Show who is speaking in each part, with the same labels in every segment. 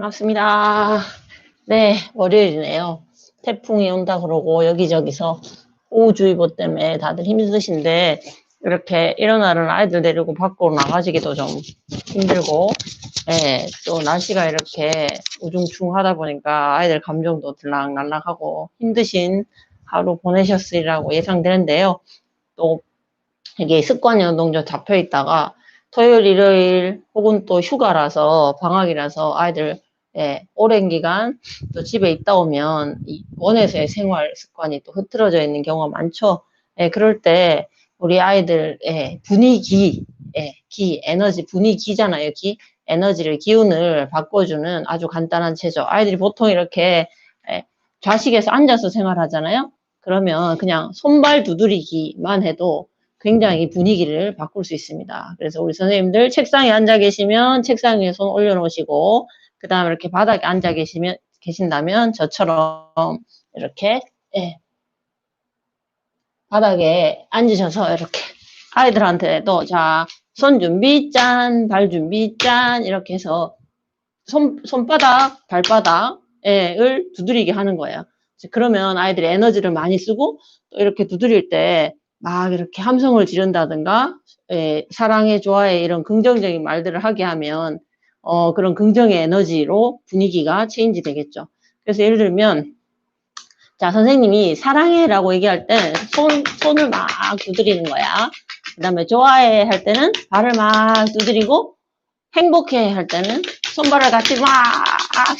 Speaker 1: 반갑습니다. 네, 월요일이네요. 태풍이 온다 그러고 여기저기서 호우주의보 때문에 다들 힘드신데 이렇게 날은 아이들 데리고 밖으로 나가시기도 좀 힘들고 예, 또 날씨가 이렇게 우중충하다 보니까 아이들 감정도 들락날락하고 힘드신 하루 보내셨으리라고 예상되는데요. 또 이게 습관 연동적 잡혀 있다가 토요일, 일요일 혹은 또 휴가라서 방학이라서 아이들 예, 오랜 기간 또 집에 있다 오면 이 원에서의 생활 습관이 또 흐트러져 있는 경우가 많죠. 예, 그럴 때 우리 아이들의 분위기, 예, 기, 에너지, 분위기잖아요. 기, 에너지를, 기운을 바꿔주는 아주 간단한 체조. 아이들이 보통 이렇게 예, 좌식에서 앉아서 생활하잖아요. 그러면 그냥 손발 두드리기만 해도 굉장히 분위기를 바꿀 수 있습니다. 그래서 우리 선생님들 책상에 앉아 계시면 책상 위에 손 올려놓으시고 그 다음에 이렇게 바닥에 앉아 계시면 계신다면 저처럼 이렇게 예, 바닥에 앉으셔서 이렇게 아이들한테도 자 손 준비 짠, 발 준비 짠 이렇게 해서 손, 손바닥, 발바닥을 두드리게 하는 거예요. 그러면 아이들이 에너지를 많이 쓰고 또 이렇게 두드릴 때 막 이렇게 함성을 지른다든가 예, 사랑해, 좋아해 이런 긍정적인 말들을 하게 하면 어, 그런 긍정의 에너지로 분위기가 체인지 되겠죠. 그래서 예를 들면 자 선생님이 사랑해 라고 얘기할 때 손, 손을 막 두드리는 거야. 그 다음에 좋아해 할 때는 발을 막 두드리고 행복해 할 때는 손발을 같이 막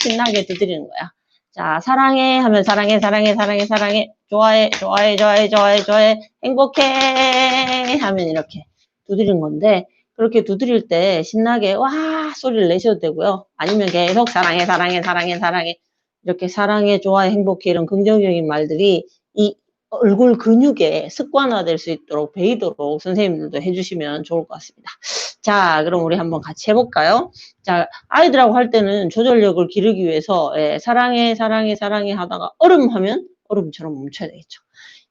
Speaker 1: 신나게 두드리는 거야. 자, 사랑해 하면 사랑해, 사랑해, 사랑해, 사랑해, 좋아해, 좋아해, 좋아해, 좋아해, 좋아해, 행복해 하면 이렇게 두드리는 건데 그렇게 두드릴 때 신나게 와 소리를 내셔도 되고요. 아니면 계속 사랑해, 사랑해, 사랑해, 사랑해 이렇게 사랑해, 좋아해, 행복해 이런 긍정적인 말들이 이 얼굴 근육에 습관화될 수 있도록 배이도록 선생님들도 해주시면 좋을 것 같습니다. 자, 그럼 우리 한번 같이 해볼까요? 자, 아이들하고 할 때는 조절력을 기르기 위해서 예, 사랑해, 사랑해, 사랑해 하다가 얼음 하면 얼음처럼 멈춰야 되겠죠.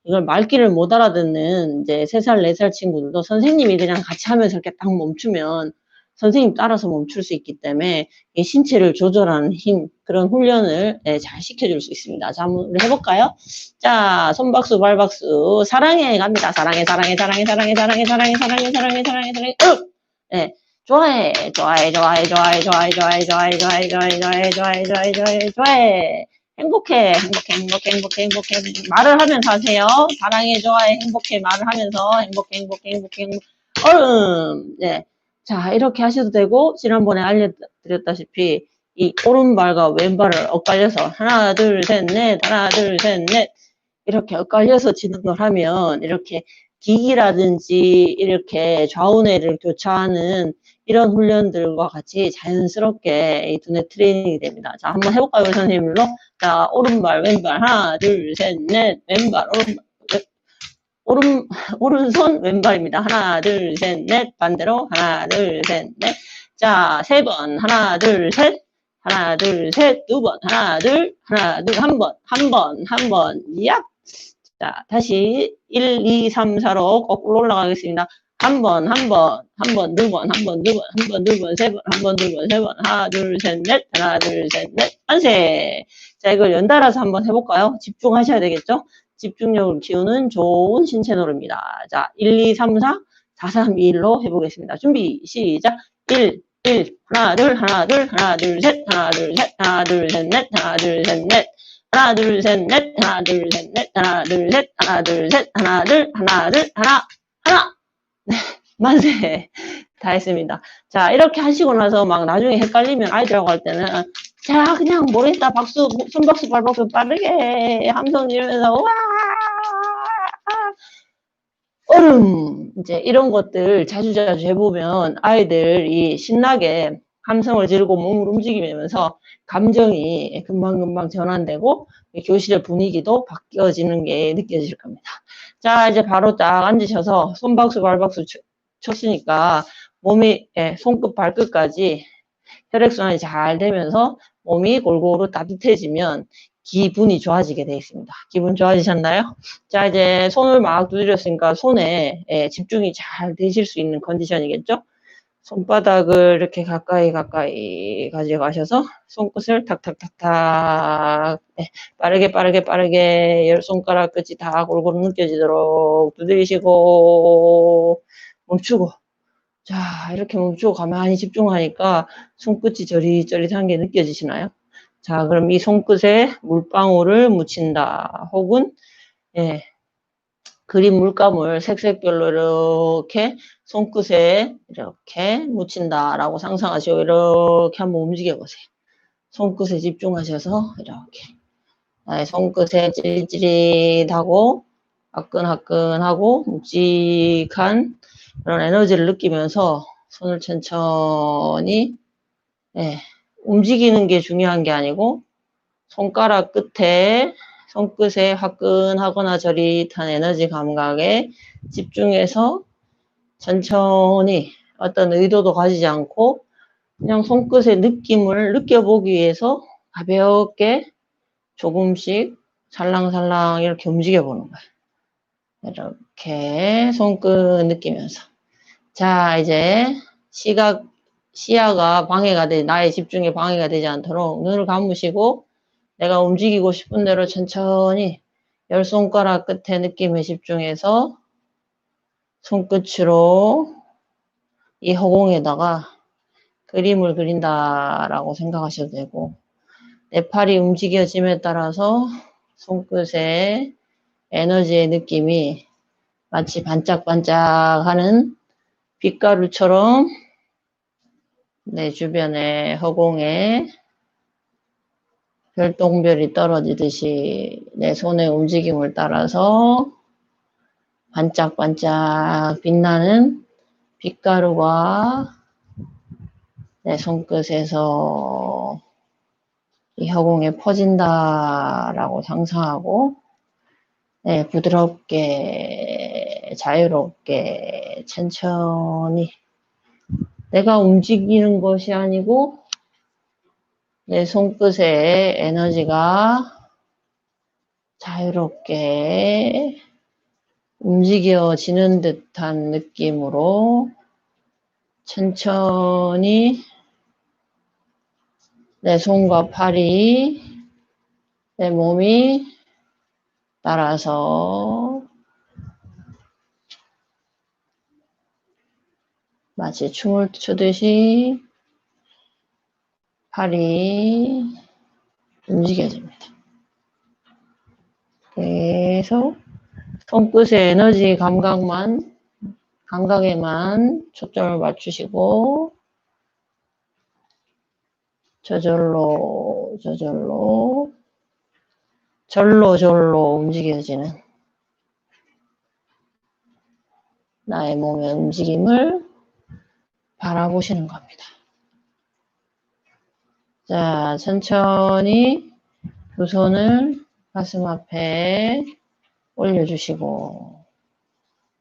Speaker 1: 이걸 말귀를 못 알아듣는 이제 3살, 4살 친구들도 선생님이 그냥 같이 하면서 이렇게 딱 멈추면 선생님 따라서 멈출 수 있기 때문에 신체를 조절하는 힘, 그런 훈련을 예, 잘 시켜줄 수 있습니다. 자, 한번 해볼까요? 자, 손박수, 발박수, 사랑해 갑니다. 사랑해, 사랑해, 사랑해, 사랑해, 사랑해, 사랑해, 사랑해, 사랑해, 사랑해, 사랑해, 예, 좋아해, 좋아해, 좋아해, 좋아해, 좋아해, 좋아해, 좋아해, 좋아해, 좋아해, 좋아해, 좋아해, 좋아해, 좋아해, 좋아해. 행복해, 행복해, 행복해, 행복해, 행복해. 말을 하면서 하세요. 사랑해, 좋아해, 행복해, 말을 하면서 행복해, 행복해, 행복해, 행복해. 얼음, 네. 자, 이렇게 하셔도 되고, 지난번에 알려드렸다시피, 이 오른발과 왼발을 엇갈려서, 하나, 둘, 셋, 넷, 하나, 둘, 셋, 넷, 이렇게 엇갈려서 지는 걸 하면, 이렇게 기기라든지, 이렇게 좌우뇌를 교차하는 이런 훈련들과 같이 자연스럽게 이 두뇌 트레이닝이 됩니다. 자, 한번 해볼까요, 우리 선생님들로? 자, 오른발, 왼발, 하나, 둘, 셋, 넷, 왼발, 오른발, 오른, 오른손 왼발입니다. 하나, 둘, 셋, 넷. 반대로. 하나, 둘, 셋, 넷. 자, 세 번. 하나, 둘, 셋. 하나, 둘, 셋. 두 번. 하나, 둘. 하나, 둘. 한 번. 한 번. 한 번. 야! 자, 다시 1, 2, 3, 4로 거꾸로 올라가겠습니다. 한 번, 한 번, 한 번, 두 번, 한 번, 두 번, 한 번, 두 번, 세 번, 한 번, 두 번, 세 번. 하나, 둘, 셋, 넷. 하나, 둘, 셋, 넷. 만세! 자, 이걸 연달아서 한번 해볼까요? 집중하셔야 되겠죠? 집중력을 키우는 좋은 신체 노래입니다. 자, 1, 2, 3, 4, 4, 3, 2, 1로 해보겠습니다. 준비, 시작. 1, 1, 하나, 둘, 하나, 둘, 하나, 둘, 셋, 하나, 둘, 셋, 하나, 둘, 셋, 넷, 하나, 둘, 셋, 넷. 하나, 둘, 셋, 넷, 하나, 둘, 셋, 넷, 하나, 둘, 셋, 하나, 둘, 셋, 하나, 둘, 하나, 둘, 하나, 하나. 네, 만세. 다 했습니다. 자, 이렇게 하시고 나서 막 나중에 헷갈리면 아이들하고 할 때는 자, 그냥 모르겠다. 박수, 손박수, 발박수 빠르게 함성 지르면서 와! 얼음 이제 이런 것들 자주 자주 해보면 아이들이 신나게 함성을 지르고 몸을 움직이면서 감정이 금방금방 전환되고 교실의 분위기도 바뀌어지는 게 느껴질 겁니다. 자 이제 바로 딱 앉으셔서 손박수 발박수 쳤으니까 몸이 예, 손끝 발끝까지 혈액순환이 잘 되면서 몸이 골고루 따뜻해지면 기분이 좋아지게 되어 있습니다. 기분 좋아지셨나요? 자, 이제 손을 막 두드렸으니까 손에 예, 집중이 잘 되실 수 있는 컨디션이겠죠? 손바닥을 이렇게 가까이 가까이 가져가셔서 손끝을 탁탁탁탁 네, 빠르게 빠르게 빠르게 열 손가락 끝이 다 골고루 느껴지도록 두드리시고 멈추고 자 이렇게 멈추고 가만히 집중하니까 손끝이 저릿저릿한 게 느껴지시나요? 자 그럼 이 손끝에 물방울을 묻힌다 혹은 예, 그린 물감을 색색별로 이렇게 손끝에 이렇게 묻힌다라고 상상하시고 이렇게 한번 움직여 보세요. 손끝에 집중하셔서 이렇게 나의 손끝에 찌릿찌릿하고 화끈화끈하고 묵직한 그런 에너지를 느끼면서 손을 천천히 예, 움직이는 게 중요한 게 아니고 손가락 끝에 손끝에 화끈하거나 저릿한 에너지 감각에 집중해서 천천히 어떤 의도도 가지지 않고 그냥 손끝의 느낌을 느껴보기 위해서 가볍게 조금씩 살랑살랑 이렇게 움직여 보는 거예요. 이렇게 손끝 느끼면서. 자, 이제 시각, 시야가 방해가 되, 나의 집중에 방해가 되지 않도록 눈을 감으시고 내가 움직이고 싶은 대로 천천히 열 손가락 끝에 느낌에 집중해서 손끝으로 이 허공에다가 그림을 그린다라고 생각하셔도 되고 내 팔이 움직여짐에 따라서 손끝의 에너지의 느낌이 마치 반짝반짝하는 빛가루처럼 내 주변의 허공에 별똥별이 떨어지듯이 내 손의 움직임을 따라서 반짝반짝 빛나는 빛가루가 내 손끝에서 이 허공에 퍼진다라고 상상하고 네, 부드럽게 자유롭게 천천히. 내가 움직이는 것이 아니고 내 손끝에 에너지가 자유롭게 움직여지는 듯한 느낌으로 천천히 내 손과 팔이 내 몸이 따라서 마치 춤을 추듯이 팔이 움직여집니다. 계속 손끝의 에너지 감각만, 감각에만 초점을 맞추시고, 저절로, 저절로, 절로, 절로 움직여지는 나의 몸의 움직임을 바라보시는 겁니다. 자, 천천히 두 손을 가슴 앞에 올려주시고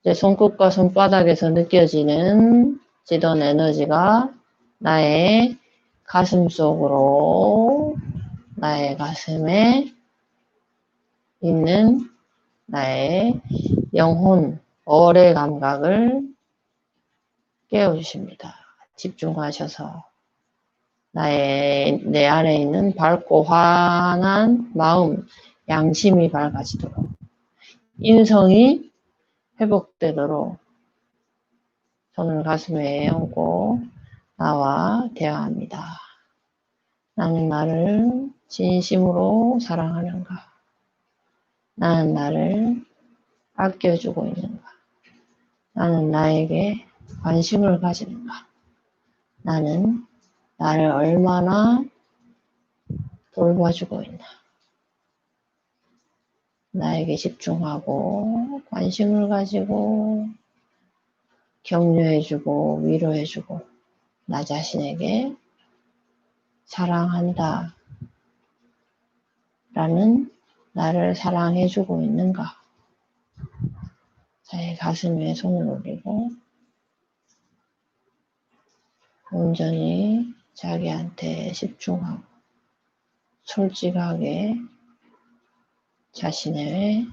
Speaker 1: 이제 손끝과 손바닥에서 느껴지는 지던 에너지가 나의 가슴 속으로 나의 가슴에 있는 나의 영혼, 어의 감각을 깨워주십니다. 집중하셔서 나의 내 안에 있는 밝고 환한 마음, 양심이 밝아지도록 인성이 회복되도록 손을 가슴에 얹고 나와 대화합니다. 나는 나를 진심으로 사랑하는가? 나는 나를 아껴주고 있는가? 나는 나에게 관심을 가지는가? 나는 나를 얼마나 돌봐주고 있나. 나에게 집중하고 관심을 가지고 격려해주고 위로해주고 나 자신에게 사랑한다 라는 나를 사랑해주고 있는가 자의 가슴에 손을 올리고 온전히 자기한테 집중하고 솔직하게 자신의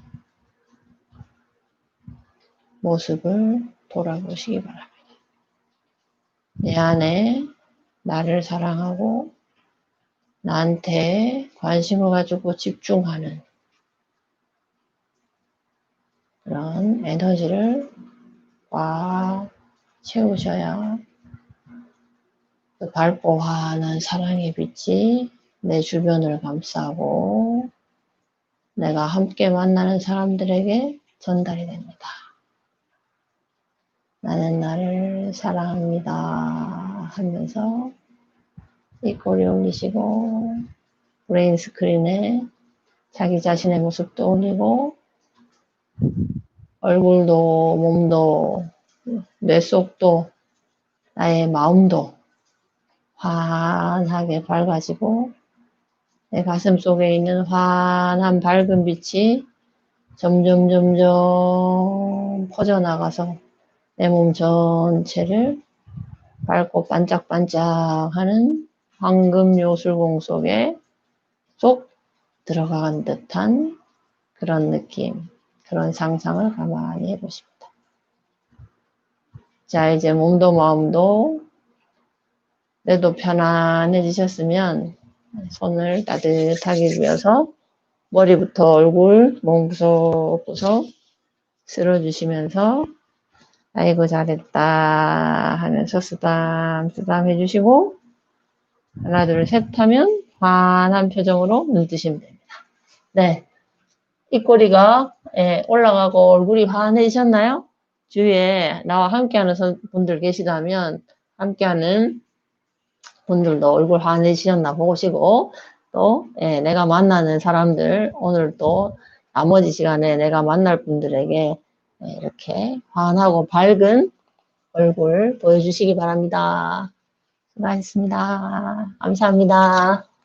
Speaker 1: 모습을 돌아보시기 바랍니다. 내 안에 나를 사랑하고 나한테 관심을 가지고 집중하는 그런 에너지를 꽉 채우셔야 그 밝고 환한 사랑의 빛이 내 주변을 감싸고 내가 함께 만나는 사람들에게 전달이 됩니다. 나는 나를 사랑합니다 하면서 입꼬리 올리시고 브레인 스크린에 자기 자신의 모습도 올리고 얼굴도 몸도 뇌 속도 나의 마음도 환하게 밝아지고 내 가슴 속에 있는 환한 밝은 빛이 점점 점점 퍼져나가서 내 몸 전체를 밝고 반짝반짝하는 황금 요술공 속에 쏙 들어간 듯한 그런 느낌, 그런 상상을 가만히 해보십니다. 자, 이제 몸도 마음도 뇌도 편안해지셨으면 손을 따뜻하게 비워서 머리부터 얼굴, 몸 구석구석 쓸어주시면서 아이고 잘했다 하면서 쓰담 쓰담 해주시고 하나 둘 셋 하면 환한 표정으로 눈 뜨시면 됩니다. 네, 입꼬리가 예, 올라가고 얼굴이 환해지셨나요? 주위에 나와 함께하는 선- 분들 계시다면 함께하는 분들도 얼굴 환해지셨나 보시고 또 예, 내가 만나는 사람들 오늘 또 나머지 시간에 내가 만날 분들에게 예, 이렇게 환하고 밝은 얼굴 보여주시기 바랍니다. 수고하셨습니다. 감사합니다.